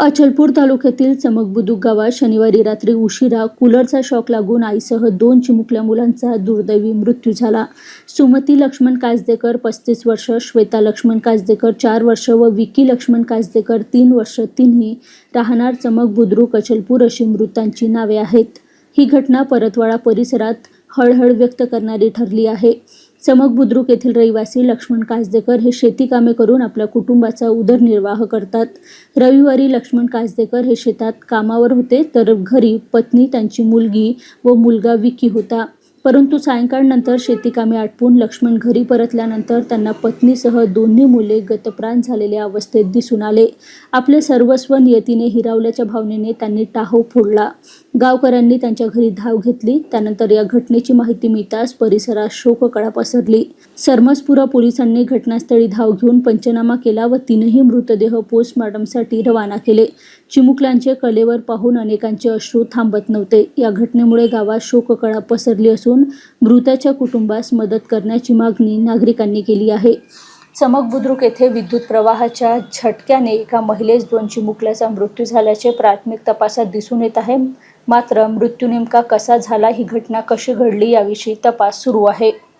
अचलपूर तालुक्यातील चमकबुदुक गावात शनिवारी रात्री उशिरा कूलरचा शॉक लागून आईसह दोन चिमुकल्या मुलांचा दुर्दैवी मृत्यू झाला. सुमती लक्ष्मण काजदेकर पस्तीस वर्ष श्वेता लक्ष्मण काजदेकर चार वर्ष व विकी लक्ष्मण काजदेकर तीन वर्ष तिन्ही राहणार चमक बुद्रुक अचलपूर अशी मृतांची नावे आहेत. ही घटना परतवाडा परिसरात हळहळ व्यक्त करणारी ठरली आहे. चमक बुद्रुक येथील रहिवासी लक्ष्मण काजदेकर हे शेती कामे करून आपल्या कुटुंबाचा उदरनिर्वाह करतात. रविवारी लक्ष्मण काजदेकर हे शेतात कामावर होते तर घरी पत्नी त्यांची मुलगी व मुलगा विकी होता. परंतु सायंकाळनंतर शेतीकामे आटपून लक्ष्मण घरी परतल्यानंतर त्यांना पत्नीसह दोन्ही मुले गतप्राण झालेल्या अवस्थेत दिसून आले. आपले सर्वस्व नियतीने हिरावल्याच्या भावनेने त्यांनी टाहो फोडला. गावकऱ्यांनी त्यांच्या घरी धाव घेतली. त्यानंतर या घटनेची माहिती मिळताच परिसरात शोककळा पसरली. सरमसपुरा पोलिसांनी घटनास्थळी धाव घेऊन पंचनामा केला व तीनही मृतदेह पोस्टमॉर्टमसाठी रवाना केले. चिमुकल्यांचे कलेवर पाहून अनेकांचे अश्रू थांबत नव्हते. या घटनेमुळे गावात शोककळा पसरली असून असून मृताच्या कुटुंबास मदत करण्याची मागणी नागरिकांनी केली आहे. चमक बुद्रुक येथे विद्युत प्रवाहाच्या झटक्याने एका महिलेस दोन चिमुकल्याचा मृत्यू झाल्याचे प्राथमिक तपासात दिसून येत आहे. मात्र मृत्यू नेमका कसा झाला? ही घटना कशी घडली? याविषयी तपास सुरू आहे.